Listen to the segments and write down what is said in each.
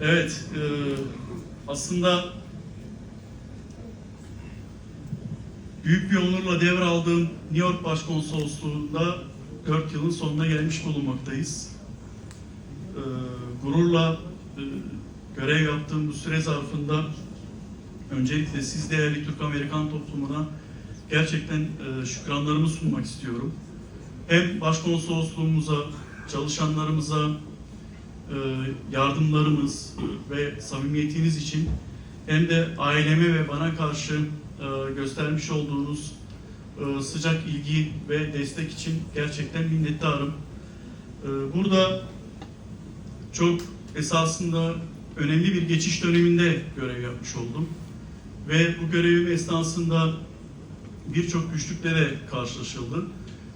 Evet, e, aslında büyük bir onurla devraldığım New York Başkonsolosluğu'nda 4 yılın sonuna gelmiş bulunmaktayız. E, gururla e, görev yaptığım bu süre zarfında öncelikle siz değerli Türk-Amerikan toplumuna gerçekten e, şükranlarımı sunmak istiyorum. Hem başkonsolosluğumuza, çalışanlarımıza, yardımlarımız e, ve samimiyetiniz için hem de aileme ve bana karşı e, göstermiş olduğunuz e, sıcak ilgi ve destek için gerçekten minnettarım. Burada çok esasında önemli bir geçiş döneminde görev yapmış oldum. Ve bu görevim esnasında birçok güçlükle de karşılaşıldı.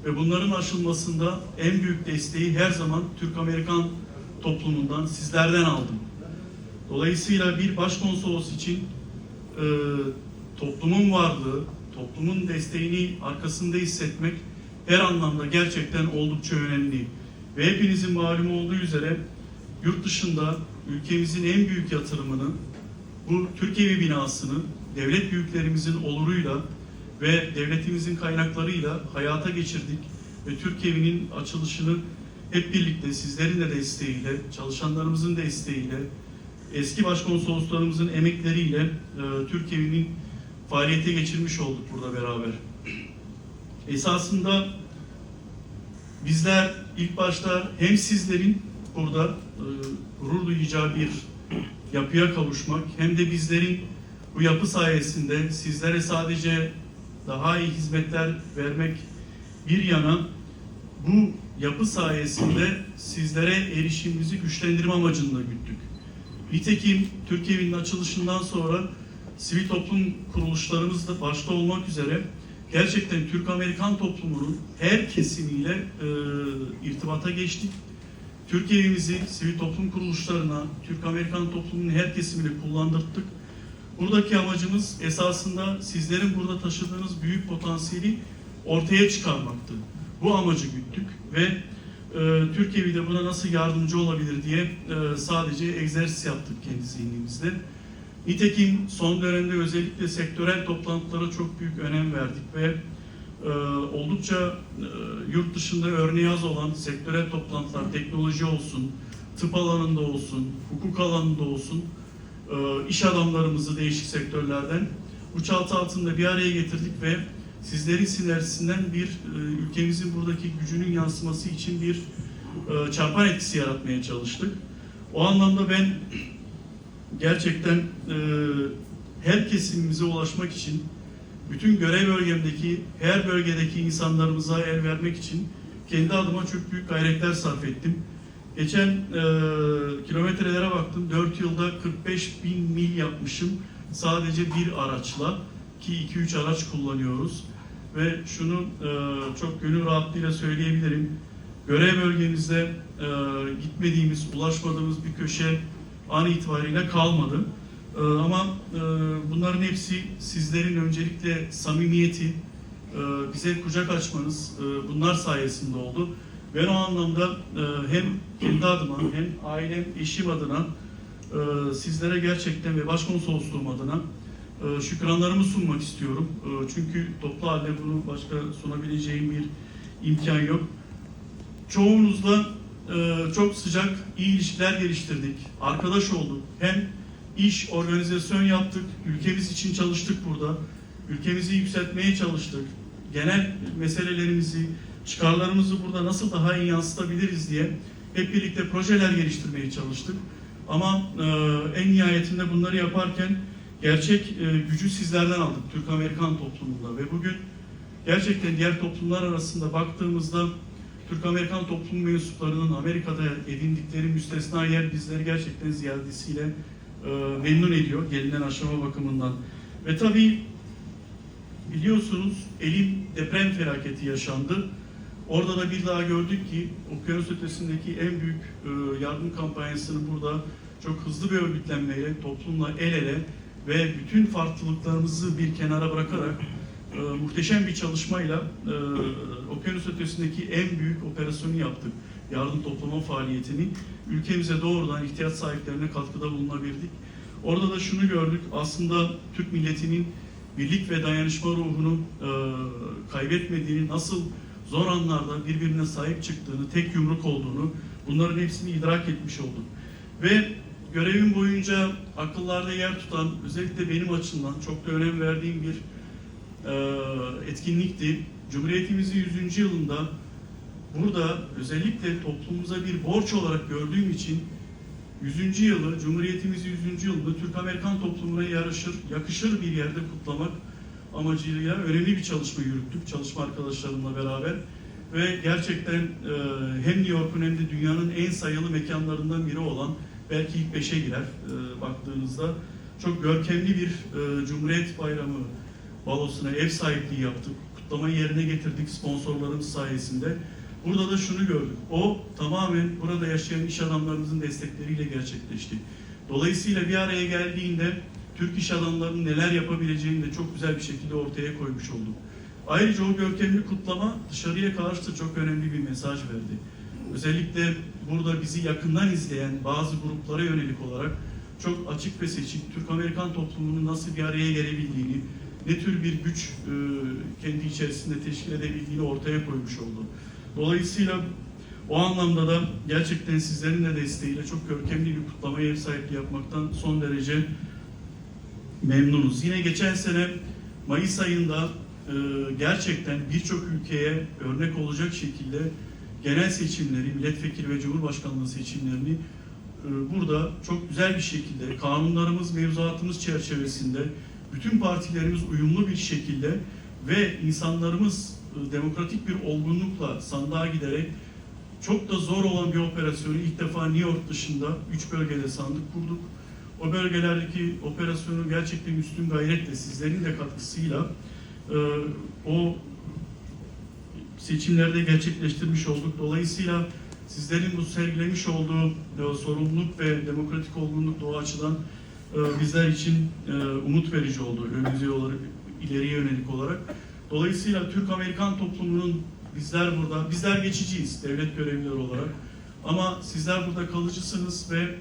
Ve bunların aşılmasında en büyük desteği her zaman Türk-Amerikan toplumundan, sizlerden aldım. Dolayısıyla bir başkonsolos için e, toplumun varlığı, toplumun desteğini arkasında hissetmek her anlamda gerçekten oldukça önemli. Ve hepinizin malumu olduğu üzere yurt dışında ülkemizin en büyük yatırımını bu Türkiye binasını devlet büyüklerimizin oluruyla ve devletimizin kaynaklarıyla hayata geçirdik ve Türkiye'nin açılışını hep birlikte sizlerin de desteğiyle, çalışanlarımızın desteğiyle, eski başkonsoloslarımızın emekleriyle e, Türkiye'nin faaliyete geçirmiş olduk burada beraber. Esasında bizler ilk başta hem sizlerin burada e, gurur duyacağı bir yapıya kavuşmak hem de bizlerin bu yapı sayesinde sizlere sadece daha iyi hizmetler vermek bir yana bu yapı sayesinde sizlere erişimimizi güçlendirme amacında güttük. Nitekim Türkiye'nin açılışından sonra sivil toplum kuruluşlarımız da başta olmak üzere gerçekten Türk-Amerikan toplumunun her kesimiyle e, irtibata geçtik. Türkiye'mizi sivil toplum kuruluşlarına, Türk-Amerikan toplumunun her kesimini kullandırdık. Buradaki amacımız esasında sizlerin burada taşıdığınız büyük potansiyeli ortaya çıkarmaktı. Bu amacı güttük ve e, Türkiye de buna nasıl yardımcı olabilir diye e, sadece egzersiz yaptık kendi zihnimizde. Nitekim son dönemde özellikle sektörel toplantılara çok büyük önem verdik ve e, oldukça e, yurt dışında örneği az olan sektörel toplantılar, teknoloji olsun, tıp alanında olsun, hukuk alanında olsun, e, iş adamlarımızı değişik sektörlerden bu çatı altında bir araya getirdik ve sizlerin sinerjisinden bir e, ülkemizin buradaki gücünün yansıması için bir e, çarpan etkisi yaratmaya çalıştık. O anlamda ben gerçekten e, her kesimimize ulaşmak için bütün görev bölgemdeki her bölgedeki insanlarımıza el vermek için kendi adıma çok büyük gayretler sarf ettim. Geçen e, kilometrelere baktım. 4 yılda 45 bin mil yapmışım. Sadece bir araçla ki 2-3 araç kullanıyoruz. Ve şunu e, çok gönül rahatlığıyla söyleyebilirim. Görev bölgemizde e, gitmediğimiz, ulaşmadığımız bir köşe an itibariyle kalmadı. E, ama e, bunların hepsi sizlerin öncelikle samimiyeti, e, bize kucak açmanız e, bunlar sayesinde oldu. Ben o anlamda e, hem kendi adıma hem ailem, eşim adına e, sizlere gerçekten ve başkonsolosluğum adına şükranlarımı sunmak istiyorum. E, çünkü toplu halde bunu başka sunabileceğim bir imkan yok. Çoğunuzla e, çok sıcak, iyi ilişkiler geliştirdik. Arkadaş olduk. Hem iş, organizasyon yaptık. Ülkemiz için çalıştık burada. Ülkemizi yükseltmeye çalıştık. Genel meselelerimizi, çıkarlarımızı burada nasıl daha iyi yansıtabiliriz diye hep birlikte projeler geliştirmeye çalıştık. Ama e, en nihayetinde bunları yaparken gerçek e, gücü sizlerden aldık Türk-Amerikan toplumunda ve bugün gerçekten diğer toplumlar arasında baktığımızda Türk-Amerikan toplum mensuplarının Amerika'da edindikleri müstesna yer bizleri gerçekten ziyadesiyle e, memnun ediyor gelinen aşama bakımından. Ve tabii biliyorsunuz Elim deprem felaketi yaşandı. Orada da bir daha gördük ki okyanus ötesindeki en büyük e, yardım kampanyasını burada çok hızlı bir örgütlenmeyle, toplumla el ele ve bütün farklılıklarımızı bir kenara bırakarak e, muhteşem bir çalışmayla e, okyanus ötesindeki en büyük operasyonu yaptık. yardım toplama faaliyetini ülkemize doğrudan ihtiyaç sahiplerine katkıda bulunabildik. Orada da şunu gördük. Aslında Türk milletinin birlik ve dayanışma ruhunu e, kaybetmediğini, nasıl zor anlarda birbirine sahip çıktığını, tek yumruk olduğunu bunların hepsini idrak etmiş olduk. Ve görevim boyunca akıllarda yer tutan, özellikle benim açımdan çok da önem verdiğim bir e, etkinlikti. Cumhuriyetimizin 100. yılında burada özellikle toplumumuza bir borç olarak gördüğüm için 100. yılı, Cumhuriyetimizin 100. yılını Türk-Amerikan toplumuna yaraşır, yakışır bir yerde kutlamak amacıyla önemli bir çalışma yürüttük çalışma arkadaşlarımla beraber. Ve gerçekten e, hem New York'un hem de dünyanın en sayılı mekanlarından biri olan belki ilk beşe girer e, baktığınızda çok görkemli bir e, Cumhuriyet Bayramı balosuna ev sahipliği yaptık. Kutlamayı yerine getirdik sponsorlarımız sayesinde. Burada da şunu gördük. O tamamen burada yaşayan iş adamlarımızın destekleriyle gerçekleşti. Dolayısıyla bir araya geldiğinde Türk iş adamlarının neler yapabileceğini de çok güzel bir şekilde ortaya koymuş olduk. Ayrıca o görkemli kutlama dışarıya karşı da çok önemli bir mesaj verdi. Özellikle burada bizi yakından izleyen bazı gruplara yönelik olarak çok açık ve seçik Türk-Amerikan toplumunun nasıl bir araya gelebildiğini, ne tür bir güç e, kendi içerisinde teşkil edebildiğini ortaya koymuş oldu. Dolayısıyla o anlamda da gerçekten sizlerin de desteğiyle çok görkemli bir kutlamaya ev sahipliği yapmaktan son derece memnunuz. Yine geçen sene Mayıs ayında e, gerçekten birçok ülkeye örnek olacak şekilde genel seçimleri, milletvekili ve cumhurbaşkanlığı seçimlerini e, burada çok güzel bir şekilde kanunlarımız, mevzuatımız çerçevesinde bütün partilerimiz uyumlu bir şekilde ve insanlarımız e, demokratik bir olgunlukla sandığa giderek çok da zor olan bir operasyonu ilk defa New York dışında üç bölgede sandık kurduk. O bölgelerdeki operasyonu gerçekten üstün gayretle sizlerin de katkısıyla e, o seçimlerde gerçekleştirmiş olduk. Dolayısıyla sizlerin bu sergilemiş olduğu e, sorumluluk ve demokratik olgunluk o açıdan e, bizler için e, umut verici oldu önümüze olarak, ileriye yönelik olarak. Dolayısıyla Türk-Amerikan toplumunun bizler burada, bizler geçiciyiz devlet görevlileri olarak. Ama sizler burada kalıcısınız ve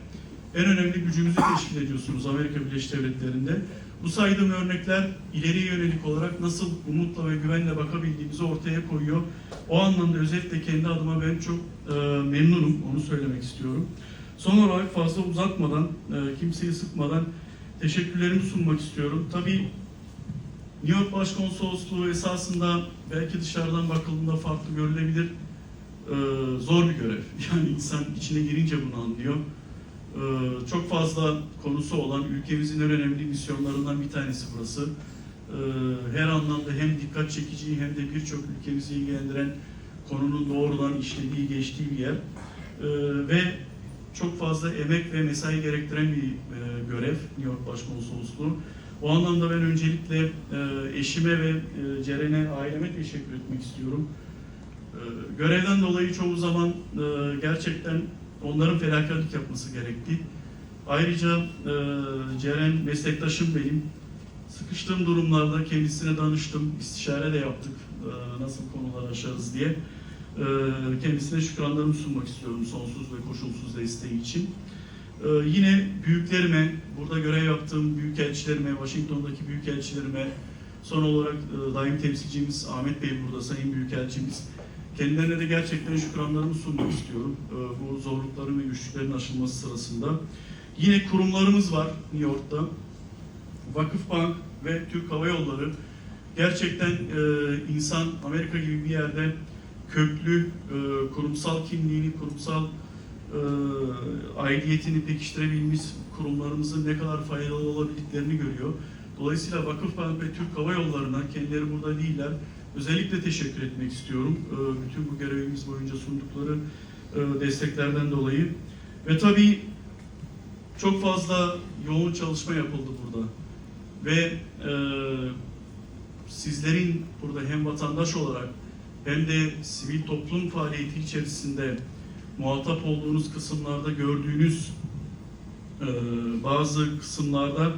en önemli gücümüzü teşkil ediyorsunuz Amerika Birleşik Devletleri'nde. Bu saydığım örnekler ileriye yönelik olarak nasıl umutla ve güvenle bakabildiğimizi ortaya koyuyor. O anlamda özellikle kendi adıma ben çok e, memnunum, onu söylemek istiyorum. Son olarak fazla uzatmadan, e, kimseyi sıkmadan teşekkürlerimi sunmak istiyorum. Tabii New York Başkonsolosluğu esasında belki dışarıdan bakıldığında farklı görülebilir. Ee, zor bir görev. Yani insan içine girince bunu anlıyor. Ee, çok fazla konusu olan ülkemizin en önemli misyonlarından bir tanesi burası. Ee, her anlamda hem dikkat çekici hem de birçok ülkemizi ilgilendiren konunun doğrudan işlediği, geçtiği bir yer. Ee, ve çok fazla emek ve mesai gerektiren bir e, görev New York Başkonsolosluğu. O anlamda ben öncelikle e, eşime ve e, Ceren'e, aileme teşekkür etmek istiyorum. Görevden dolayı çoğu zaman gerçekten onların fedakarlık yapması gerekti. Ayrıca e, Ceren meslektaşım benim. Sıkıştığım durumlarda kendisine danıştım, istişare de yaptık e, nasıl konular aşarız diye. E, kendisine şükranlarımı sunmak istiyorum sonsuz ve koşulsuz desteği için. Ee, yine büyüklerime, burada görev yaptığım büyükelçilerime, Washington'daki büyükelçilerime, son olarak e, daim temsilcimiz Ahmet Bey burada, Sayın Büyükelçimiz. Kendilerine de gerçekten şükranlarımı sunmak istiyorum e, bu zorlukların ve güçlüklerin aşılması sırasında. Yine kurumlarımız var New York'ta. Vakıfbank ve Türk Hava Yolları. Gerçekten e, insan Amerika gibi bir yerde köklü e, kurumsal kimliğini, kurumsal e, aidiyetini pekiştirebilmiş kurumlarımızın ne kadar faydalı olabildiklerini görüyor. Dolayısıyla Vakıfbank ve Türk Hava Yolları'na kendileri burada değiller. Özellikle teşekkür etmek istiyorum. E, bütün bu görevimiz boyunca sundukları e, desteklerden dolayı. Ve tabii çok fazla yoğun çalışma yapıldı burada. Ve e, sizlerin burada hem vatandaş olarak hem de sivil toplum faaliyeti içerisinde muhatap olduğunuz kısımlarda gördüğünüz e, bazı kısımlarda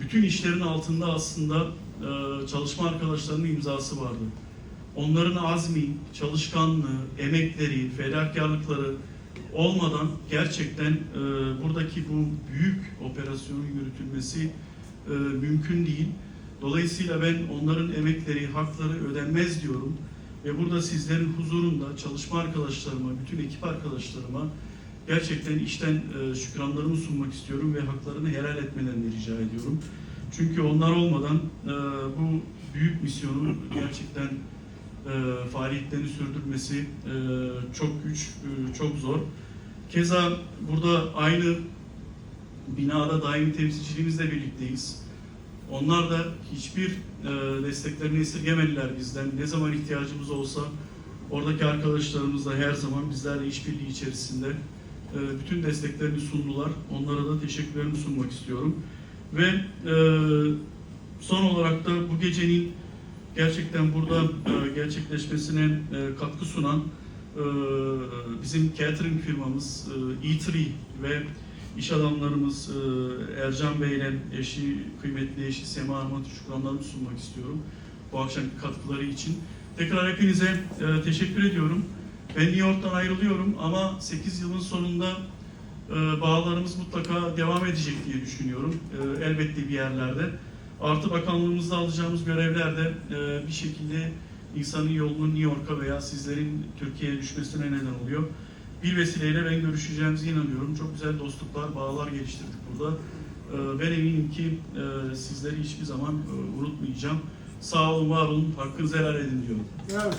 bütün işlerin altında aslında çalışma arkadaşlarının imzası vardı. onların azmi, çalışkanlığı, emekleri, fedakarlıkları olmadan gerçekten e, buradaki bu büyük operasyonun yürütülmesi e, mümkün değil. Dolayısıyla ben onların emekleri, hakları ödenmez diyorum. Ve burada sizlerin huzurunda çalışma arkadaşlarıma, bütün ekip arkadaşlarıma gerçekten işten e, şükranlarımı sunmak istiyorum ve haklarını helal etmelerini rica ediyorum. Çünkü onlar olmadan e, bu büyük misyonu gerçekten e, faaliyetlerini sürdürmesi e, çok güç, e, çok zor. Keza burada aynı binada daimi temsilciliğimizle birlikteyiz. Onlar da hiçbir e, desteklerini esirgemediler bizden. Ne zaman ihtiyacımız olsa oradaki arkadaşlarımızla her zaman bizlerle işbirliği içerisinde e, bütün desteklerini sundular. Onlara da teşekkürlerimi sunmak istiyorum. Ve e, son olarak da bu gecenin gerçekten burada e, gerçekleşmesine e, katkı sunan e, bizim catering firmamız e, E3 ve iş adamlarımız e, Ercan Bey ile eşi, kıymetli eşi Sema Hanım'a şükranlarımı sunmak istiyorum bu akşamki katkıları için. Tekrar hepinize e, teşekkür ediyorum. Ben New York'tan ayrılıyorum ama 8 yılın sonunda bağlarımız mutlaka devam edecek diye düşünüyorum. E, elbette bir yerlerde. Artı bakanlığımızda alacağımız görevler de e, bir şekilde insanın yolunun New York'a veya sizlerin Türkiye'ye düşmesine neden oluyor. Bir vesileyle ben görüşeceğimize inanıyorum. Çok güzel dostluklar, bağlar geliştirdik burada. Ben eminim ki sizleri hiçbir zaman unutmayacağım. Sağ olun, var olun, hakkınızı helal edin diyorum. Evet.